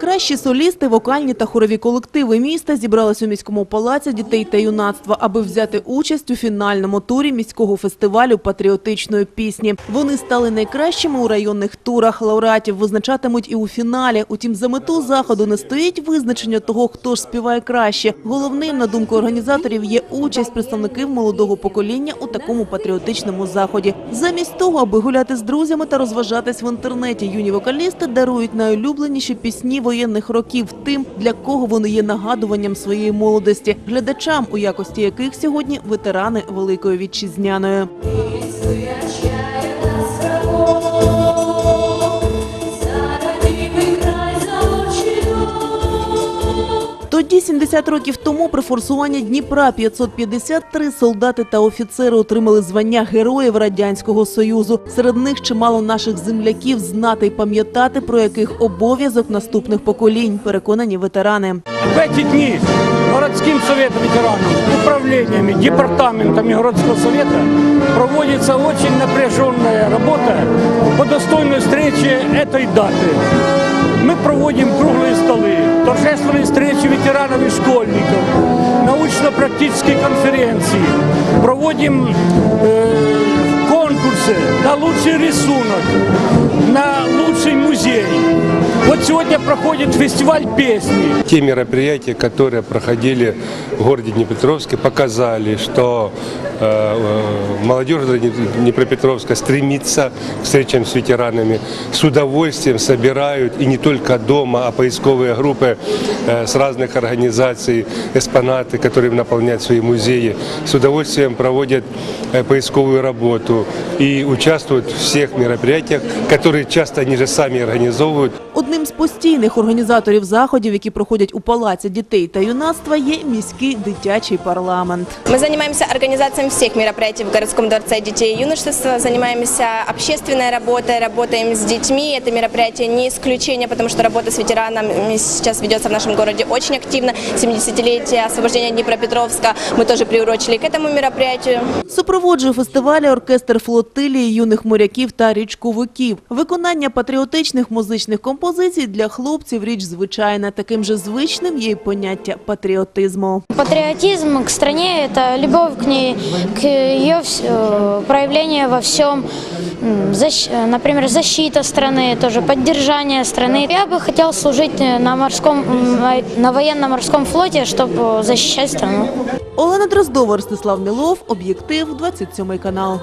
Кращі солісти, вокальні та хорові колективи міста зібрались у міському палаці дітей та юнацтва, аби взяти участь у фінальному турі міського фестивалю патріотичної пісні. Вони стали найкращими у районних турах. Лауреатів визначатимуть і у фіналі. Утім, за мету заходу не стоїть визначення того, хто ж співає краще. Головним, на думку організаторів, є участь представників молодого покоління у такому патріотичному заході. Замість того, аби гуляти з друзями та розважатись в інтернеті, юні вокалісти дарують найулюбленіші пісні воєнних років тим, для кого вони є нагадуванням своєї молодості, глядачам, у якості яких сьогодні ветерани Великої Вітчизняної. Тоді, 70 років тому, при форсуванні Дніпра 553 солдати та офіцери отримали звання Героїв Радянського Союзу. Серед них чимало наших земляків знати й пам'ятати, про яких обов'язок наступних поколінь, переконані ветерани. В эти дни городским советом ветеранов, управлениями, департаментами городского совета проводится очень напряженная работа по достойной встрече этой даты. Мы проводим круглые столы, торжественные встречи ветеранов и школьников, научно-практические конференции, проводим э, конкурсы на лучший рисунок, на лучший музей. Вот сегодня проходит фестиваль песни. Те мероприятия, которые проходили в городе Днепропетровске, показали, что молодежь Днепропетровска стремится к встречам с ветеранами, с удовольствием собирают, и не только дома, а поисковые группы э, с разных организаций, экспонаты, которые наполняют свои музеи, с удовольствием проводят э, поисковую работу и участвуют в всех мероприятиях, которые часто они же сами организовывают. Одним з постійних організаторів заходів, які проходять у палаці дітей та юнацтва, є міський дитячий парламент. Мы занимаемся организацией всех мероприятий в городском дворце детей и юношества, занимаемся общественной работой, работаем с детьми. Это мероприятие не исключение, потому что работа с ветеранами сейчас ведется в нашем городе очень активно. 70-летие освобождения Днепропетровска мы тоже приурочили к этому мероприятию. Супроводжує фестивалі оркестр флотилії юних моряків та річковиків. Виконання патріотичних музичних композицій для хлопців річ звичайна. Таким же звичним є й поняття патріотизму. Патриотизм к стране – это любовь к ней, к ее вс- э, проявление во всем. М, защ- э, Например, защита страны, тоже поддержание страны. Я бы хотел служить э, на морском, м, на военно-морском флоте, чтобы защищать страну. Олена Дроздова, Ростислав Мілов, об'єктив, 27 канал.